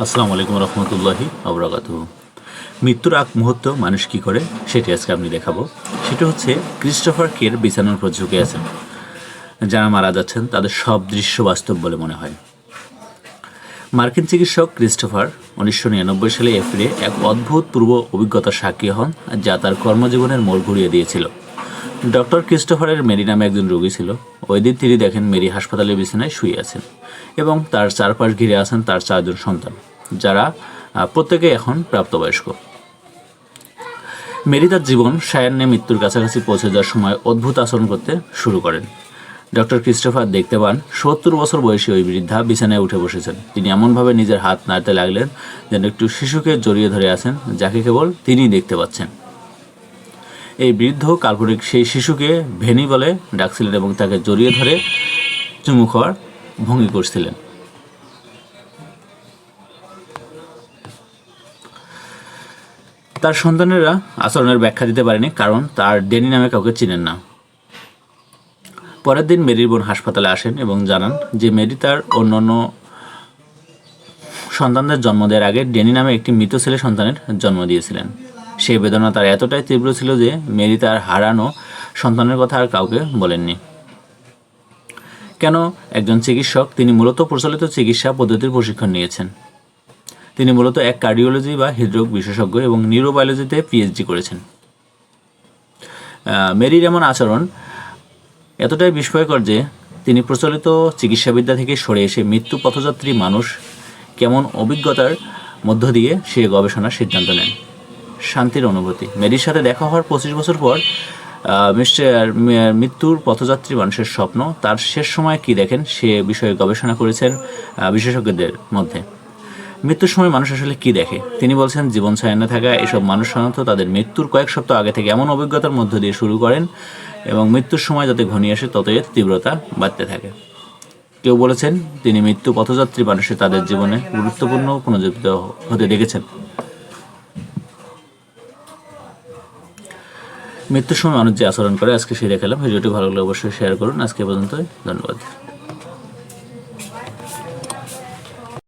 আসসালামু আলাইকুম রহমতুল্লাহি আবরাকাত মৃত্যুর আগ মুহূর্ত মানুষ কি করে, সেটি আজকে আমি দেখাবো। সেটা হচ্ছে ক্রিস্টোফার কের বিছানোর উপর ঝুঁকে আছেন। যারা মারা যাচ্ছেন, তাদের সব দৃশ্য বাস্তব বলে মনে হয়। মার্কিন চিকিৎসক ক্রিস্টোফার উনিশশো নিরানব্বই সালে এপ্রিলে এক অদ্ভুত পূর্ব অভিজ্ঞতার সাক্ষী হন, যা তার কর্মজীবনের মোড় ঘুরিয়ে দিয়েছিল। ডক্টর ক্রিস্টোফারের মেরি নামে একজন রোগী ছিল। ওই দিন তিনি দেখেন মেরি হাসপাতালের বিছানায় শুয়ে আছেন এবং তার চারপাশ ঘিরে আছেন তার চারজন সন্তান, যারা প্রত্যেকে এখন প্রাপ্তবয়স্ক। মেরি তার জীবন সায়ান্নে মৃত্যুর কাছাকাছি পৌঁছে যাওয়ার সময় অদ্ভুত আচরণ করতে শুরু করেন। ডক্টর ক্রিস্টোফার দেখতে পান, সত্তর বছর বয়সী ওই বৃদ্ধা বিছানায় উঠে বসেছেন। তিনি এমনভাবে নিজের হাত নাড়তে লাগলেন যেন একটু শিশুকে জড়িয়ে ধরে আছেন, যাকে কেবল তিনিই দেখতে পাচ্ছেন। এই বৃদ্ধ কাল্পনিক সেই শিশুকে ভেনি বলে ডাকছিলেন এবং তাকে জড়িয়ে ধরে চুমু খাওয়ার ভঙ্গি করছিলেন। তার সন্তানেরা আচরণের ব্যাখ্যা দিতে পারেনি, কারণ তার ডেনি নামে কাউকে চিনেন না। পরের দিন মেরির বোন হাসপাতালে আসেন এবং জানান যে মেরি তার অন্যান্য সন্তানদের জন্ম দেওয়ার আগে ডেনি নামে একটি মৃত ছেলে সন্তানের জন্ম দিয়েছিলেন। সেই বেদনা তার এতটাই তীব্র ছিল যে মেরি তার হারানো সন্তানের কথা আর কাউকে বলেননি। কেন? একজন চিকিৎসক, তিনি মূলত প্রচলিত চিকিৎসা পদ্ধতির প্রশিক্ষণ নিয়েছেন। তিনি মূলত এক কার্ডিওলজি বা হৃদরোগ বিশেষজ্ঞ এবং নিউরোবায়োলজিতে পিএইচডি করেছেন। মেরির এমন আচরণ এতটাই বিস্ময়কর যে তিনি প্রচলিত চিকিৎসাবিদ্যা থেকে সরে এসে মৃত্যু পথযাত্রী মানুষ কেমন অভিজ্ঞতার মধ্য দিয়ে সে গবেষণার সিদ্ধান্ত নেন। শান্তির অনুভূতি। মেরির সাথে দেখা হওয়ার পঁচিশ বছর পর মিস্টার মৃত্যুর পথযাত্রী মানুষের স্বপ্ন, তার শেষ সময় কি দেখেন সে বিষয়ে গবেষণা করেছেন বিশেষজ্ঞদের মধ্যে। মৃত্যুর সময় মানুষ আসলে কি দেখে? তিনি বলছেন, জীবন ছায়ান্নে থাকা এসব মানুষ সাধারণত তাদের মৃত্যুর কয়েক সপ্তাহ আগে থেকে এমন অভিজ্ঞতার মধ্য দিয়ে শুরু করেন এবং মৃত্যুর সময় যাতে ঘনিয়ে আসে ততই তীব্রতা বাড়তে থাকে। কেউ বলেছেন, তিনি মৃত্যু পথযাত্রী মানুষের তাদের জীবনে গুরুত্বপূর্ণ পুনর্জীবিত হতে দেখেছেন। মৃত্যুর সময় মানুষ যে আচরণ করে, আজকে সেই দেখালাম। ভিডিওটি ভালো লাগলে অবশ্যই শেয়ার করুন। আজকে পর্যন্ত ধন্যবাদ।